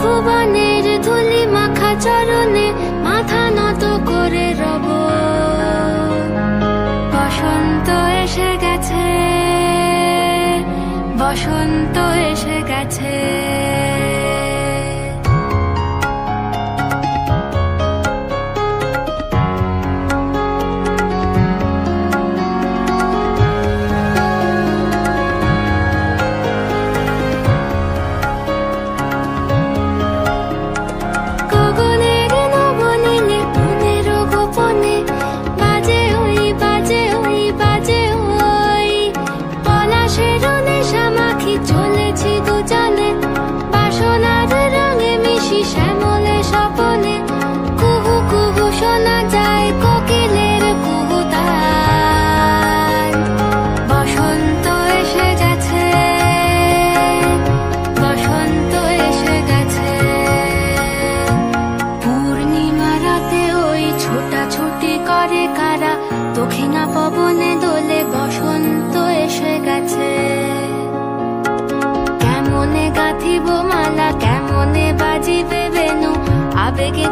ভুবনের ধুলি মাখা চরণে মাথা নত করে রব। বসন্ত এসে গেছে বসন্ত এসে গেছে।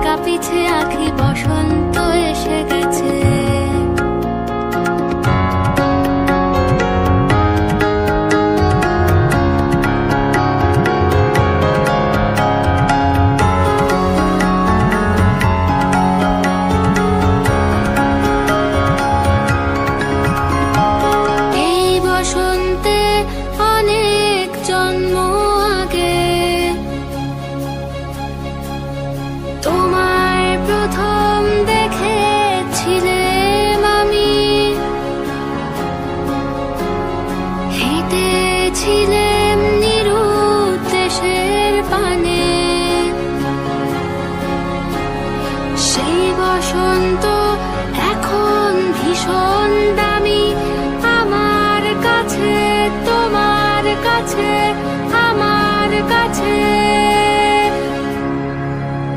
কাঁপিছে আখি বসন্ত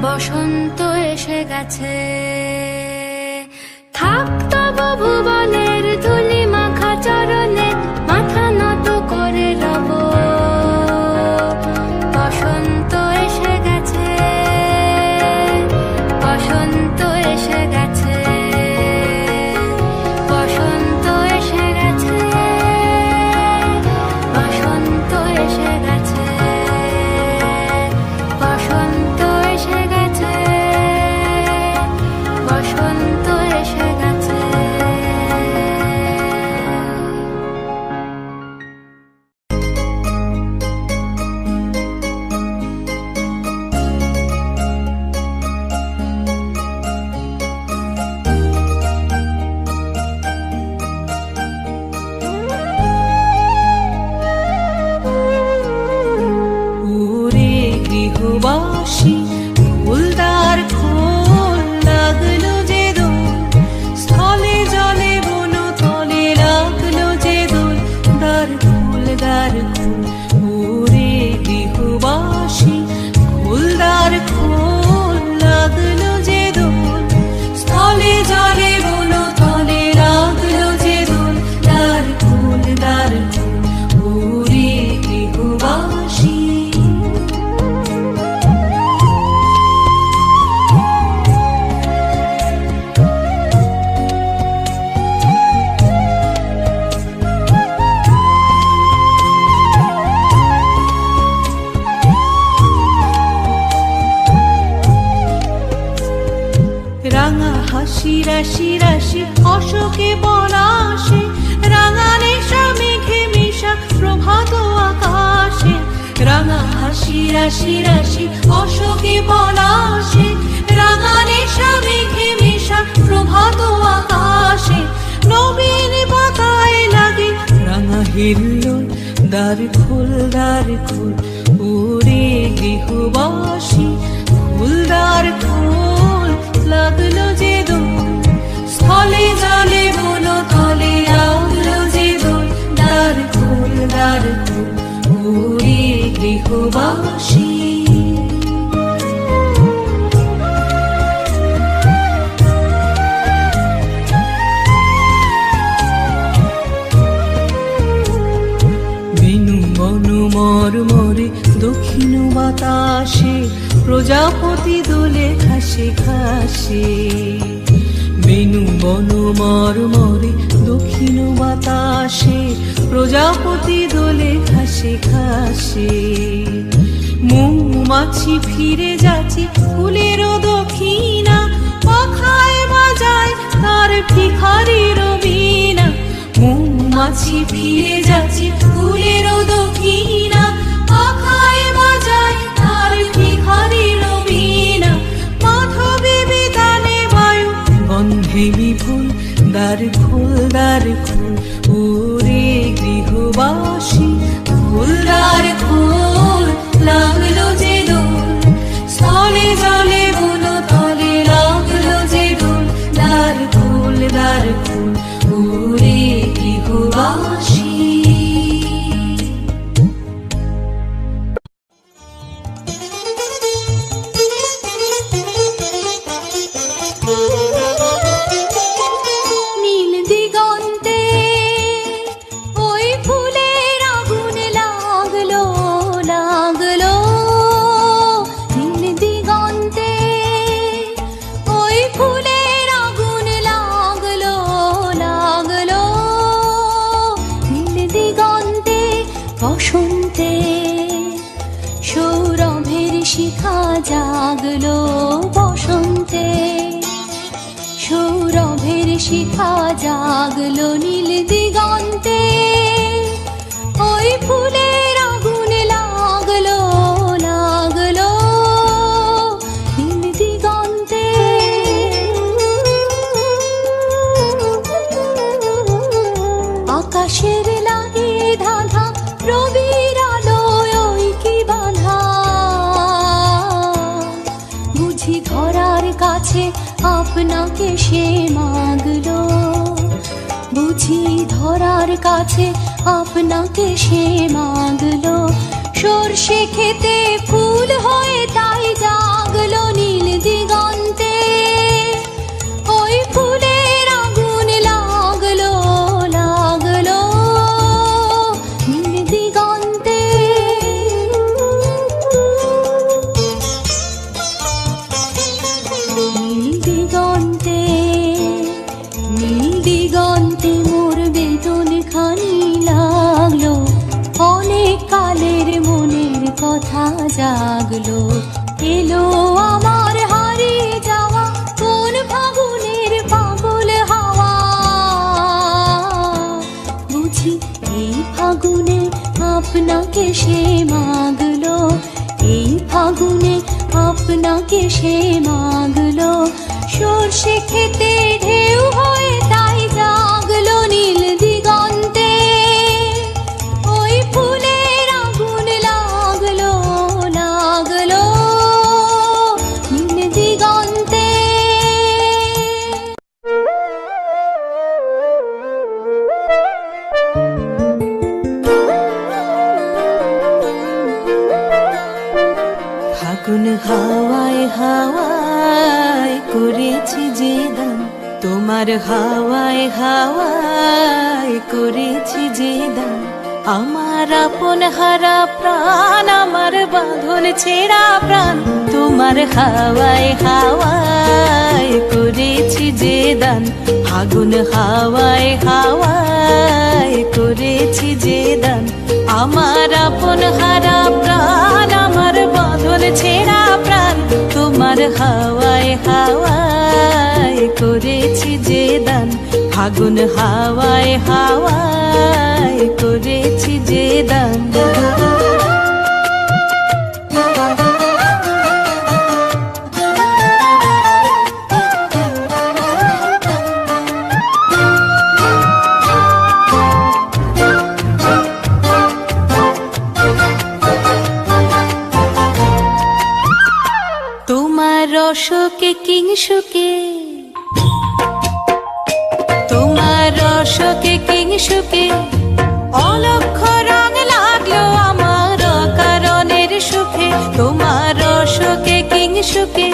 বসন্ত এসে গেছে। থাকতো ভুবনের ধুলি মাখা চরণে রাশি রাশি, অশোকে পলাশে রাঙা নেশা মেঘে প্রভাত আকাশে। নবীন পাতায় লাগে রাঙা হিল্লোল, দ্বার খোল দ্বার খোল ওরে গৃহবাসী। ফুল লাগল যে দোল স্থলে জলে বলো তলে ওরে গৃহবাসী বনু মর দক্ষিণ বাতাসে প্রজাপতি দোলে খাসে খাসে বেনু বনু মর মরে দক্ষিণ বাতাসে, প্রজাপতি দোলে খাসে খাসে মৌমাছি ফিরে যাচ্ছে ফুলেরও দক্ষিণা, পাখায় বাজায় তার ভিখারির বীণা। মৌমাছি ফিরে যাচ্ছে ফুলেরও দক্ষিণা, পাখায় খোল শিখা জাগলো আপনাকে সে মাগলো। বুঝি ধরার কাছে আপনাকে সে মাগলো। সর্ষে খেতে ফুল হয়ে তাই জাগলো আপনাকে সে মাগলো। এই ফাগুনে আপনাকে সে মাগলো। সর্ষে খেতে ঢেউ ছেঁড়া প্রাণ তোমার হাওয়ায় হাওয়ায় করেছি যে দান। আগুন হাওয়ায় হাওয়ায় করেছি যে দান। আমার আপন হারা প্রাণ, আমার বাঁধন ছেঁড়া প্রাণ তোমার হাওয়ায় হাওয়ায় করেছি যে দান। ফাগুন হাওয়ায় হাওয়ায় করেছি যে দান। কিংসুকে। তোমার রসকে কিংসুকে। অলক্ষ রং লাগল আমার কারণের সুখে। তোমার রসকে কিংসুকে।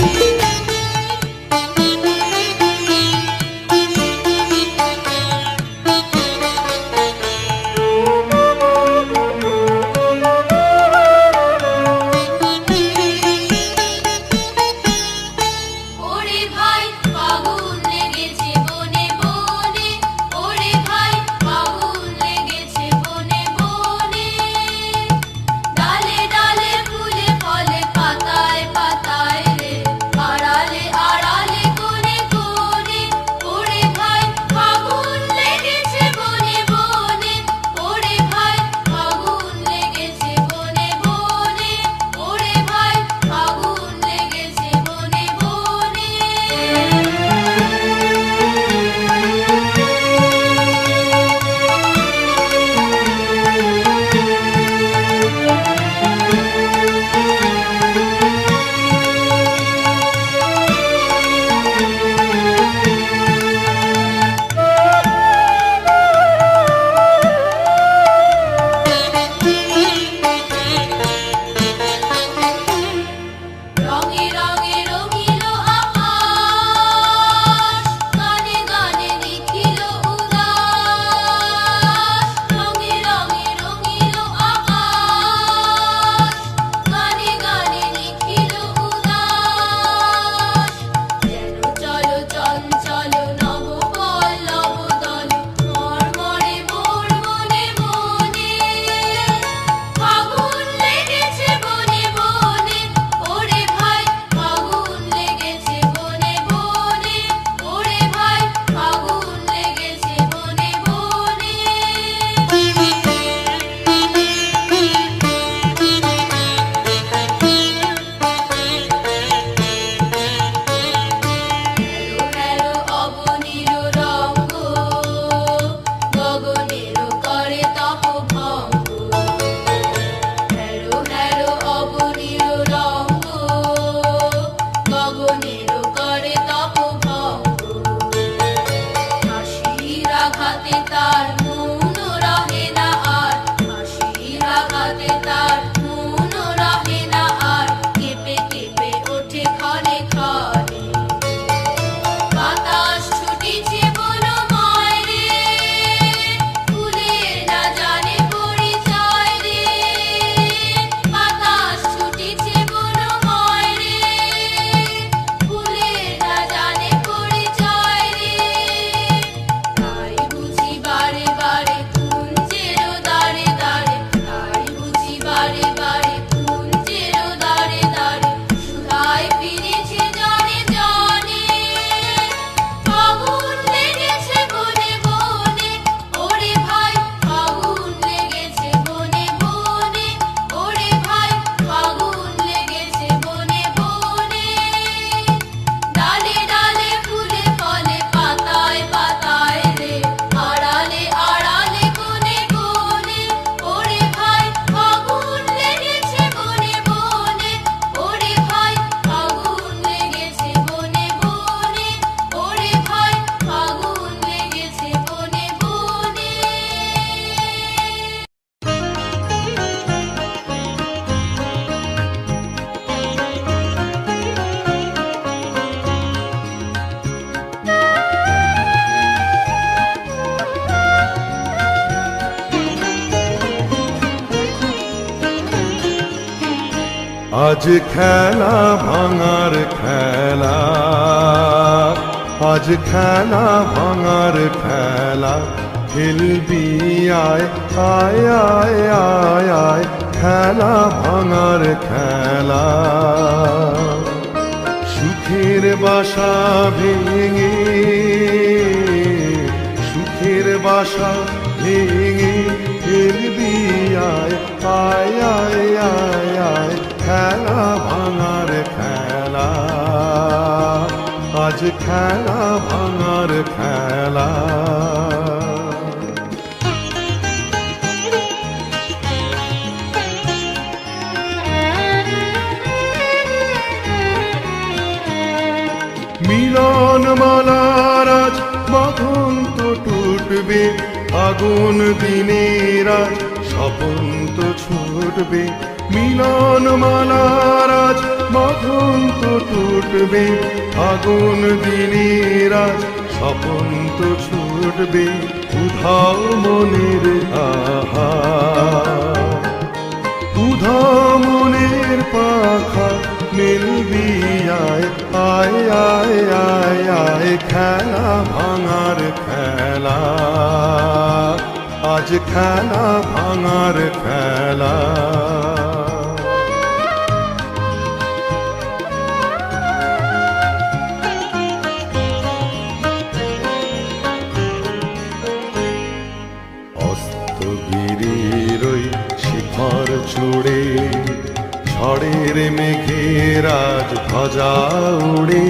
আজ খেলা ভাঙার খেলা। আজ খেলা ভাঙার খেলা। খেলবি আয় আয় আয় আয় আয়। খেলা ভাঙার খেলা। সুখের বাসা ভেঙে, সুখের বাসা ভেঙে ফেলবি আয় আয় আয় আয় আয়। খেলা, ভাঙার খেলা। আজ খেলা, ভাঙার খেলা। মিলন মালার আজ বাঁধন তো টুটবে, আগুন দিনের আজ স্বপন তো ছুটবে। মিলন মালার আজ বাঁধন তো টুটবে আগুন দিনের আজ স্বপন তো ছুটবে, উধাও মনের আহা। উধা মনের পাখা মিলবি আয় আয় আয় আয় আয়, খেলা ভাঙার খেলা। আজ খেলা ভাঙার খেলা। চূড়ে ঝড়ের মেঘের আজ ধ্বজা উড়ে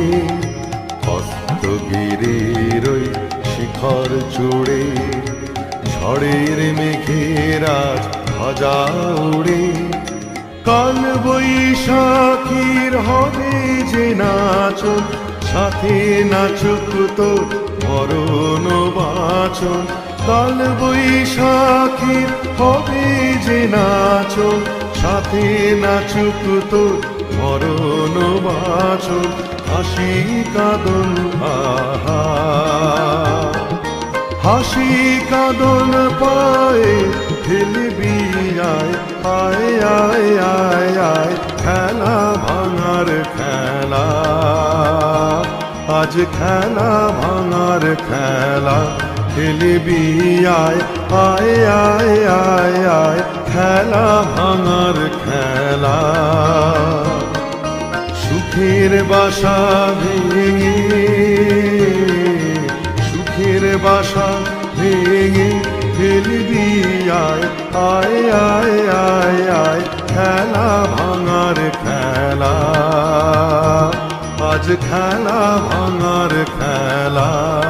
অস্তগিরির ওই শিখর চূড়ে ঝড়ের মেঘের আজ ধ্বজা উড়ে। কাল বৈশাখীর হবে যে নাচন, সাথে নাচুক তো মরণ বাচন। কাল বৈশাখীর হবে যে নাচন সাথে নাচুক তো মরণ বাচন হাসি কাদন, আহা। হাসি কাদন পায়ে ফেলবি আয় আয় আয় আয় আয়, খেলা ভাঙার খেলা। আজ খেলা ভাঙার খেলা খেলবি আয় আয় আয় আয় আয়, খেলা ভাঙার খেলা। সুখের বাসা ভেঙে, সুখের বাসা ভেঙে ফেলবি আয় আয় আয় আয় আয়, খেলা ভাঙার খেলা। আজ খেলা ভাঙার খেলা।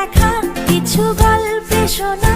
দেখা কিছু গল্পে শোনা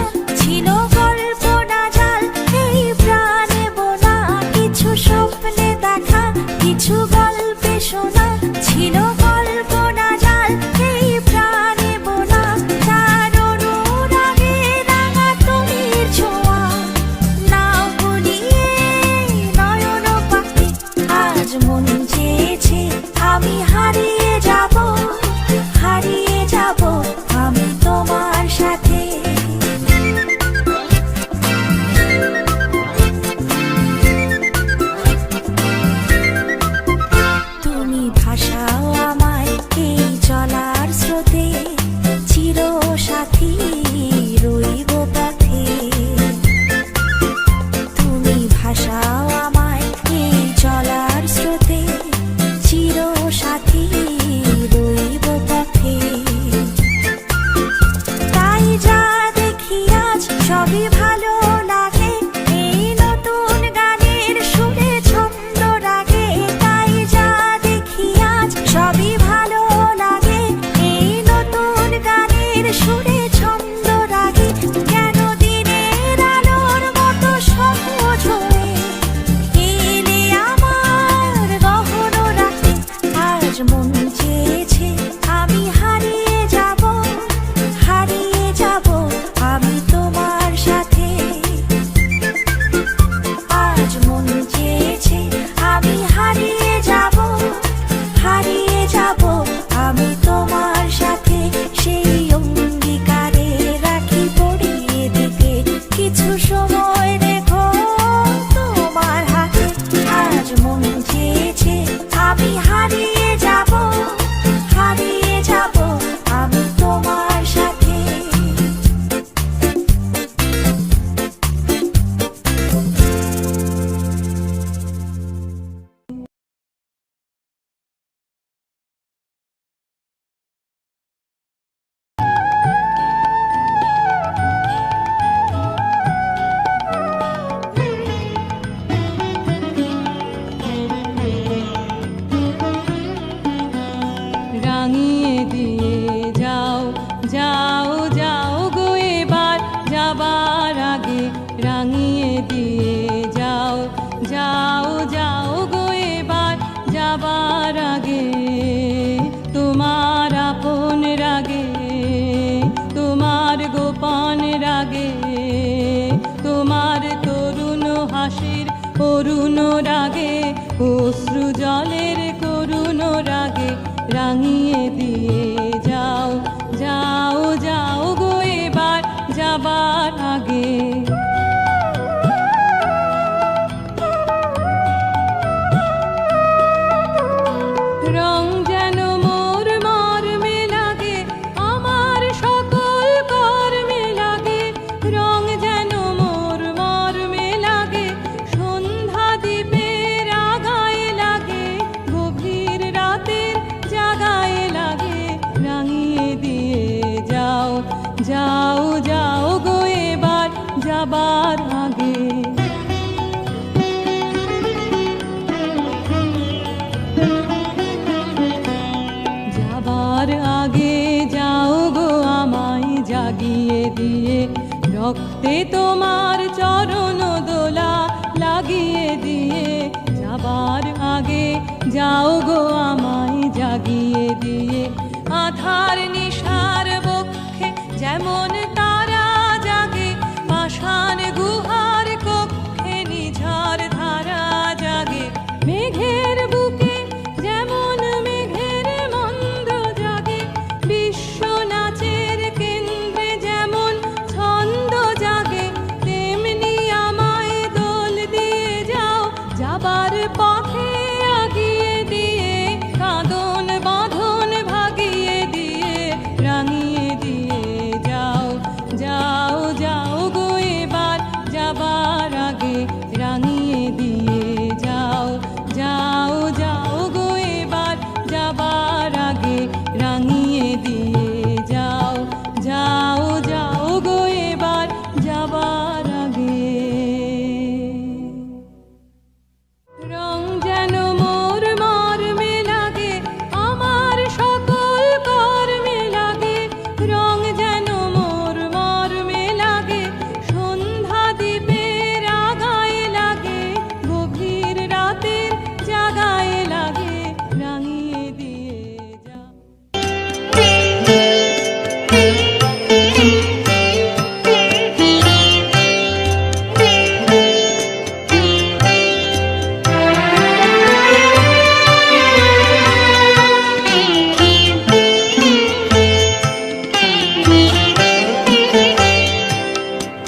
দিয়ে রক্তে তোমার চরণ দোলা লাগিয়ে দিয়ে যাবার আগে যাও গো আমায় জাগিয়ে দিয়ে। আধার নিশার বক্ষে যেমন তারা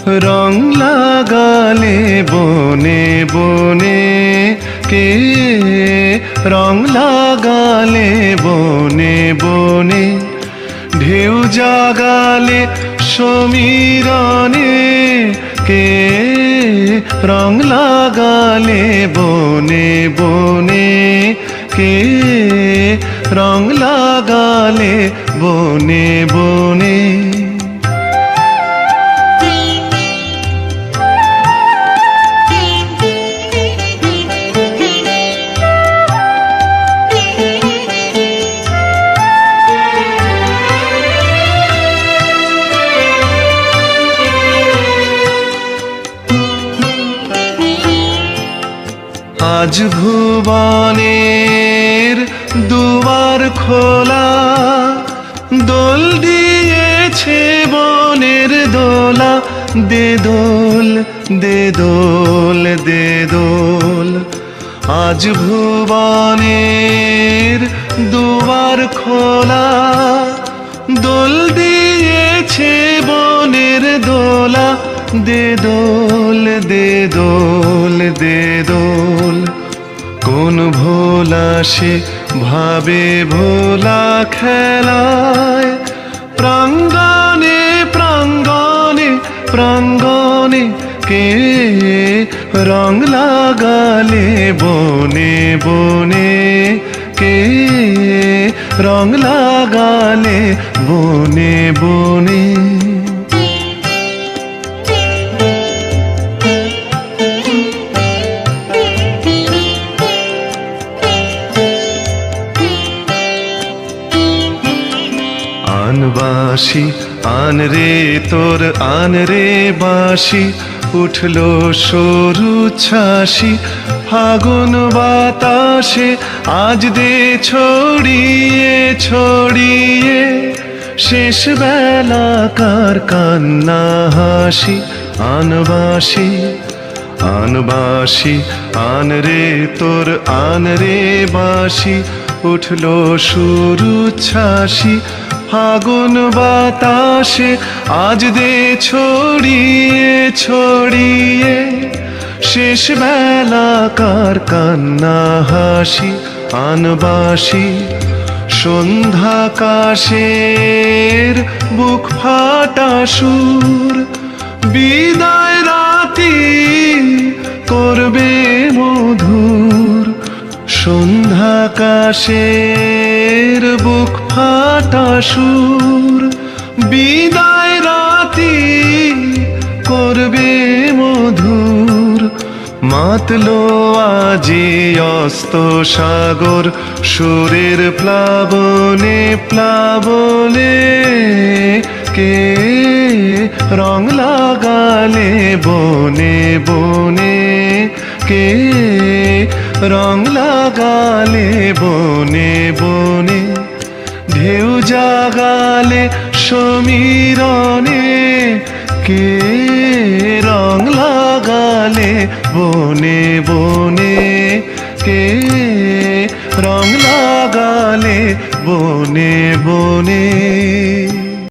রং লাগালে বনে বনে কে? রং লাগালে বনে বনে ঢেউ জাগালে সমীরণে কে? রং লাগালে বনে বনে কে? রং লাগালে বনে বনে ভুবনের দুয়ার খোলা, দোল দিয়েছে বনের দোলা, দে দোল দে দোল দে দোল। আজ ভুবনের দুয়ার খোলা, দোল দিয়েছে বনের দোলা, দে দোল দে দোল দে দোল। কোন ভোলা, সে ভাবে ভোলা খেলায়। প্রাঙ্গণে প্রাঙ্গণে প্রাঙ্গণে কে রং লাগালে বনে বনে কে রং লাগালে বনে বনে আন রে তোর আন রে বাসি উঠল সরু ছাসি। ফাগুন বাতাসে আজ দে ছড়িয়ে ছড়িয়ে। শেষ বেলাকার কান্না হাসি আনবাসি আনবাসি আন রে তোর আন রে বাসি উঠল সুরু ছাসি, ফাগুন বাতাসে, আজ দে ছড়িয়ে ছড়িয়ে। শেষ বেলাকার কান্না হাসি, আনবাসি সন্ধ্যাকাশের বুক ফাটা সুর। বিদায় সন্ধ্যাকাশের বুক ফাটা সুর। বিদায় রাতি করবে মধুর। মাতলো আজি অস্ত সাগর, সুরের প্লাবনে প্লাবনে কে রং লাগালে বনে বনে? কে রং লাগালে বনে বনে, ঢেউ জাগালে সমীরণে। কে রং লাগালে বনে বনে, কে রং লাগালে বনে বনে।